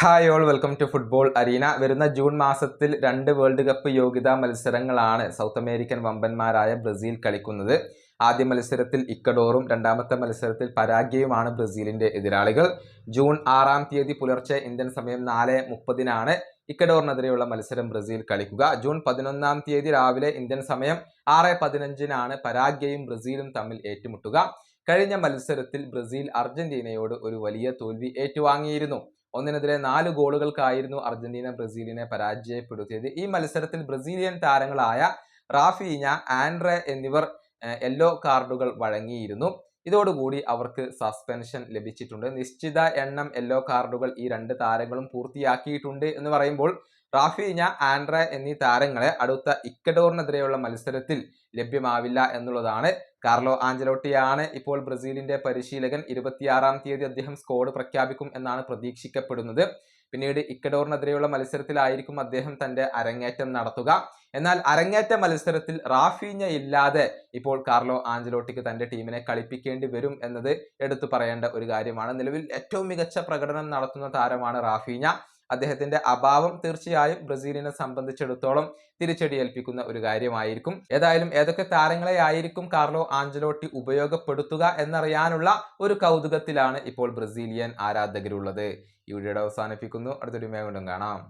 Hi all welcome to football arena വരുന്ന June മാസത്തിൽ രണ്ട് വേൾഡ് കപ്പ് യോഗ്യതാ മത്സരങ്ങളാണ് സൗത്ത് അമേരിക്കൻ വമ്പന്മാരായ ബ്രസീൽ കളിക്കുന്നത്. ആദ്യ മത്സരത്തിൽ ഇക്കഡോറും രണ്ടാമത്തെ മത്സരത്തിൽ പരാഗ്യയുമാണ് ബ്രസീലിന്റെ എതിരാളികൾ. ജൂൺ ആറാം തീയതി പുലർച്ചെ ഇന്ത്യൻ സമയം നാല് മുപ്പതിനാണ് ഇക്കഡോറിനെതിരെയുള്ള മത്സരം ബ്രസീൽ കളിക്കുക. ജൂൺ പതിനൊന്നാം തീയതി രാവിലെ ഇന്ത്യൻ സമയം ആറ് പതിനഞ്ചിനാണ് പരാഗ്യയും ബ്രസീലും തമ്മിൽ ഏറ്റുമുട്ടുക. കഴിഞ്ഞ മത്സരത്തിൽ ബ്രസീൽ അർജന്റീനയോട് ഒരു വലിയ തോൽവി ഏറ്റുവാങ്ങിയിരുന്നു. ഒന്നിനെതിരെ നാല് ഗോളുകൾക്കായിരുന്നു അർജന്റീന ബ്രസീലിനെ പരാജയപ്പെടുത്തിയത്. ഈ മത്സരത്തിൽ ബ്രസീലിയൻ താരങ്ങളായ റാഫീഞ്ഞ ആൻഡ്രെ എന്നിവർ യെല്ലോ കാർഡുകൾ വഴങ്ങിയിരുന്നു. ഇതോടുകൂടി അവർക്ക് സസ്പെൻഷൻ ലഭിച്ചിട്ടുണ്ട്. നിശ്ചിത എണ്ണം യെല്ലോ കാർഡുകൾ ഈ രണ്ട് താരങ്ങളും പൂർത്തിയാക്കിയിട്ടുണ്ട് എന്ന് പറയുമ്പോൾ റാഫീഞ്ഞ ആൻഡ്ര എന്നീ താരങ്ങളെ അടുത്ത ഇക്കഡോറിനെതിരെയുള്ള മത്സരത്തിൽ ലഭ്യമാവില്ല എന്നുള്ളതാണ് കാർലോ ആഞ്ചലോട്ടിയാണ് ഇപ്പോൾ ബ്രസീലിന്റെ പരിശീലകൻ. ഇരുപത്തിയാറാം തീയതി അദ്ദേഹം സ്കോഡ് പ്രഖ്യാപിക്കും എന്നാണ് പ്രതീക്ഷിക്കപ്പെടുന്നത്. പിന്നീട് ഇക്കഡോറിനെതിരെയുള്ള മത്സരത്തിലായിരിക്കും അദ്ദേഹം തന്റെ അരങ്ങേറ്റം നടത്തുക. എന്നാൽ അരങ്ങേറ്റ മത്സരത്തിൽ റാഫീഞ്ഞ ഇല്ലാതെ ഇപ്പോൾ കാർലോ ആഞ്ചലോട്ടിക്ക് തന്റെ ടീമിനെ കളിപ്പിക്കേണ്ടി വരും എന്നത് എടുത്തു പറയേണ്ട ഒരു കാര്യമാണ്. നിലവിൽ ഏറ്റവും മികച്ച പ്രകടനം നടത്തുന്ന താരമാണ് റാഫീഞ്ഞ. അദ്ദേഹത്തിന്റെ അഭാവം തീർച്ചയായും ബ്രസീലിനെ സംബന്ധിച്ചിടത്തോളം തിരിച്ചടിയേൽപ്പിക്കുന്ന ഒരു കാര്യമായിരിക്കും. ഏതായാലും ഏതൊക്കെ താരങ്ങളെ ആയിരിക്കും കാർലോ ആഞ്ചലോട്ടി ഉപയോഗപ്പെടുത്തുക എന്നറിയാനുള്ള ഒരു കൗതുകത്തിലാണ് ഇപ്പോൾ ബ്രസീലിയൻ ആരാധകരുള്ളത്. ഈ വീഡിയോ അവസാനിപ്പിക്കുന്നു. അടുത്തൊരു വീണ്ടും കാണാം.